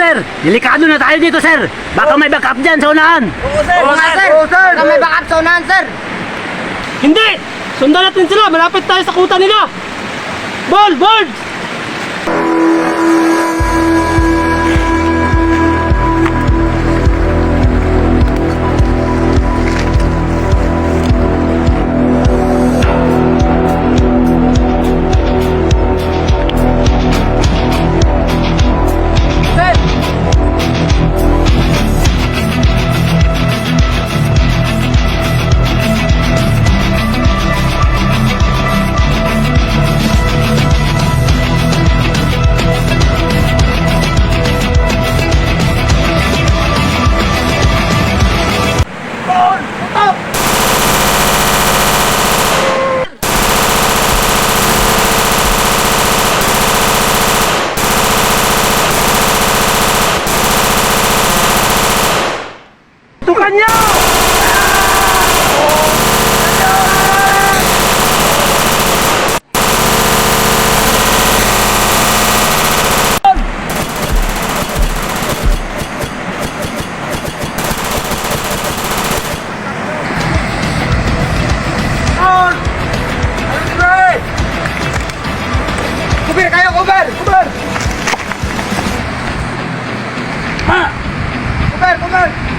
Sir, delikado na tayo dito, sir. Baka may backup dyan sa unahan. Oo, sir. Oo sir. Oo, sir. Baka may backup sa unahan, sir. Hindi! Sundan natin sila! Malapit tayo sa kuta nila! Ball! Ball! gần nhau Kubir, kayo, kubir! Kubir! Ha! Kubir, kubir!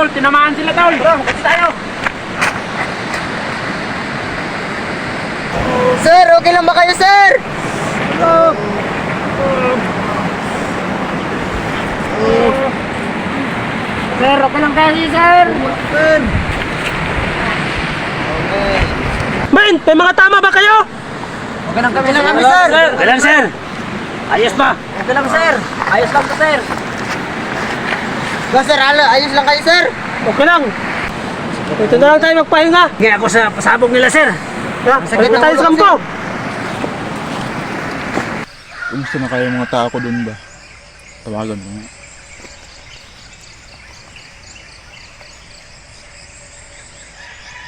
Tol, tinamaan sila, Tol! Bro, kasi tayo! Sir, okay lang ba kayo, sir? Sir, okay lang kayo, sir? Men, may mga tama ba kayo? Okay lang kami, lang sir! Kailan, sir? Ayos ba? Okay lang, sir! Ayos lang sir! Ba, sir, alo, ayos lang kayo, sir? Okay lang. Ito na lang tayo magpahinga. Nga ako sa pasabog nila, sir. Ha? Balik na tayo sa kampo. Kumusta na kayo mga tao ko dun ba? Tawagan ko nga.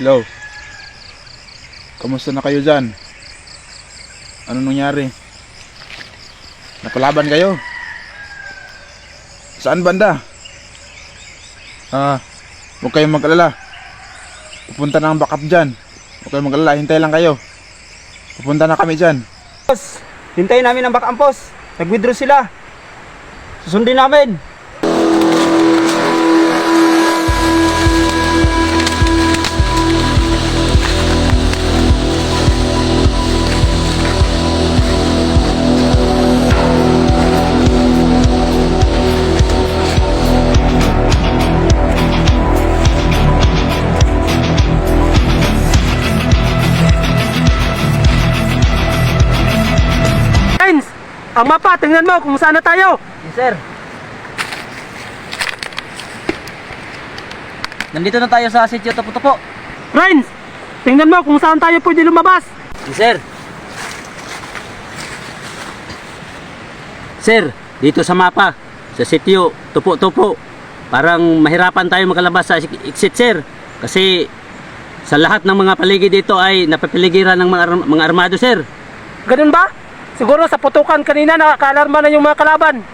Hello? Kamusta na kayo dyan? Ano nangyari? Napalaban kayo? Saan banda? Ah, huwag kayong mag-alala. Pupunta na ang backup dyan. Huwag kayong mag-alala, hintay lang kayo. Pupunta na kami dyan. Boss, hintayin namin ang backup boss. Nag-withdraw sila. Susundin namin. Ang mapa, tingnan mo kung saan na tayo. Yes, sir. Nandito na tayo sa sitio Tapo-Tapo. Rhines, tingnan mo kung saan tayo pwede lumabas. Yes, sir. Sir, dito sa mapa, sa sitio, tupo-tupo. Parang mahirapan tayo makalabas sa exit, sir. Kasi sa lahat ng mga paligid dito ay napapiligiran ng mga, arm- mga armado, sir. Ganun ba? Siguro sa putukan kanina nakakaalarma na yung mga kalaban.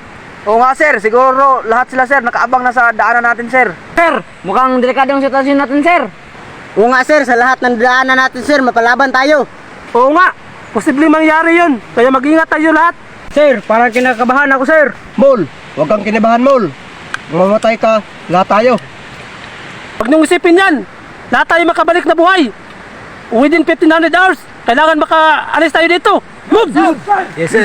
Oo nga, sir. Siguro lahat sila, sir. Nakaabang na sa daanan natin, sir. Sir, mukhang delikadong sitwasyon natin, sir. Oo nga, sir. Sa lahat ng daanan natin, sir, mapalaban tayo. Oo nga, posibleng mangyari yun. Kaya mag-ingat tayo lahat. Sir, parang kinakabahan ako, sir. Mol, huwag kang kinabahan, Mol. Mamatay ka, lahat tayo. Huwag niyong isipin yan. Lahat tayo makabalik na buhay. Within 1500 hours, kailangan makaalis tayo dito. Move! Yes, sir.